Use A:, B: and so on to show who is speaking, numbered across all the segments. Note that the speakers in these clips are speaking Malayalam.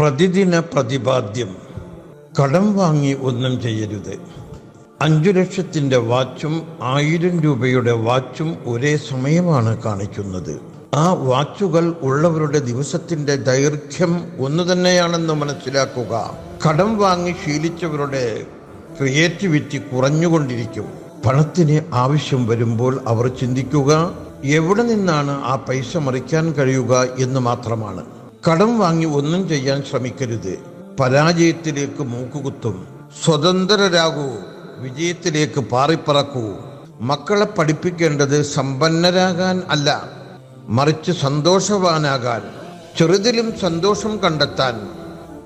A: പ്രതിദിന പ്രതിപാദ്യം. കടം വാങ്ങി ഒന്നും ചെയ്യരുത്. അഞ്ചു ലക്ഷത്തിന്റെ വാച്ചും ആയിരം രൂപയുടെ വാച്ചും ഒരേ സമയമാണ് കാണിക്കുന്നത്. ആ വാച്ചുകൾ ഉള്ളവരുടെ ദിവസത്തിന്റെ ദൈർഘ്യം ഒന്നു തന്നെയാണെന്ന് മനസ്സിലാക്കുക. കടം വാങ്ങി ശീലിച്ചവരുടെ ക്രിയേറ്റിവിറ്റി കുറഞ്ഞുകൊണ്ടിരിക്കും. പണത്തിന് ആവശ്യം വരുമ്പോൾ അവർ ചിന്തിക്കുക എവിടെ നിന്നാണ് ആ പൈസ മറിക്കാൻ കഴിയുക എന്ന് മാത്രമാണ്. കടം വാങ്ങി ഒന്നും ചെയ്യാൻ ശ്രമിക്കരുത്. പരാജയത്തിലേക്ക് മൂക്കുകുത്തും. സ്വതന്ത്രരാകൂ. വിജയത്തിലേക്ക് പാറിപ്പറക്കൂ. മക്കളെ പഠിപ്പിക്കേണ്ടത് സമ്പന്നരാകാൻ അല്ല മറിച്ച് സന്തോഷവാനാകാൻ. ചെറുതിലും സന്തോഷം കണ്ടെത്താൻ.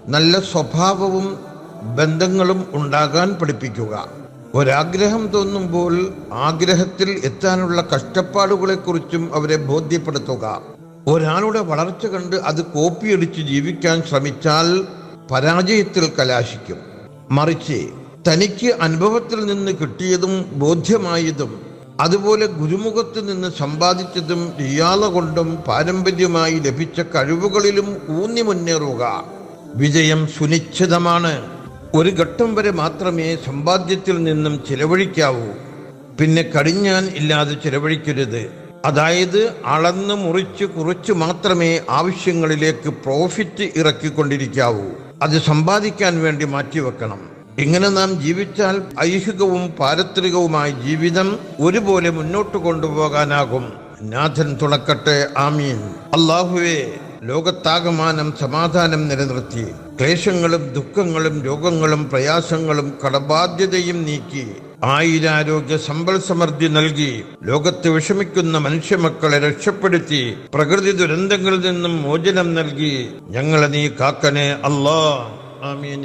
A: നല്ല സ്വഭാവവും ബന്ധങ്ങളും ഉണ്ടാകാൻ പഠിപ്പിക്കുക. ഒരാഗ്രഹം തോന്നുമ്പോൾ ആഗ്രഹത്തിൽ എത്താനുള്ള കഷ്ടപ്പാടുകളെക്കുറിച്ചും അവരെ ബോധ്യപ്പെടുത്തുക. ഒരാളുടെ വളർച്ച കണ്ട് അത് കോപ്പിയടിച്ച് ജീവിക്കാൻ ശ്രമിച്ചാൽ പരാജയത്തിൽ കലാശിക്കും. മറിച്ച് തനിക്ക് അനുഭവത്തിൽ നിന്ന് കിട്ടിയതും ബോധ്യമായതും അതുപോലെ ഗുരുമുഖത്ത് നിന്ന് സമ്പാദിച്ചതും ഇയാള കൊണ്ടും പാരമ്പര്യമായി ലഭിച്ച കഴിവുകളിലും ഊന്നി മുന്നേറുക. വിജയം സുനിശ്ചിതമാണ്. ഒരു ഘട്ടം വരെ മാത്രമേ സമ്പാദ്യത്തിൽ നിന്നും ചിലവഴിക്കാവൂ. പിന്നെ കടിഞ്ഞാൻ ഇല്ലാതെ ചിലവഴിക്കരുത്. അതായത് അളന്ന് മുറിച്ച് കുറിച്ച് മാത്രമേ ആവശ്യങ്ങളിലേക്ക് പ്രോഫിറ്റ് ഇറക്കിക്കൊണ്ടിരിക്കാവൂ. അത് സമ്പാദിക്കാൻ വേണ്ടി മാറ്റിവെക്കണം. ഇങ്ങനെ നാം ജീവിച്ചാൽ ഐഹികവും പാരത്രികവുമായ ജീവിതം ഒരുപോലെ മുന്നോട്ട് കൊണ്ടുപോകാനാകും. നാഥൻ തുണക്കട്ടെ. ആമീൻ. അള്ളാഹുവേ ലോകത്താകമാനം സമാധാനം നിലനിർത്തി ക്ലേശങ്ങളും ദുഃഖങ്ങളും രോഗങ്ങളും പ്രയാസങ്ങളും കടബാധ്യതയും നീക്കി ആയിരാരോഗ്യ സമ്പൽ സമൃദ്ധി നൽകി ലോകത്ത് വിഷമിക്കുന്ന മനുഷ്യമക്കളെ രക്ഷപ്പെടുത്തി പ്രകൃതി ദുരന്തങ്ങളിൽ നിന്നും മോചനം നൽകി. ഞങ്ങളെ നീ കാക്കനെ അല്ലാ ആമീൻ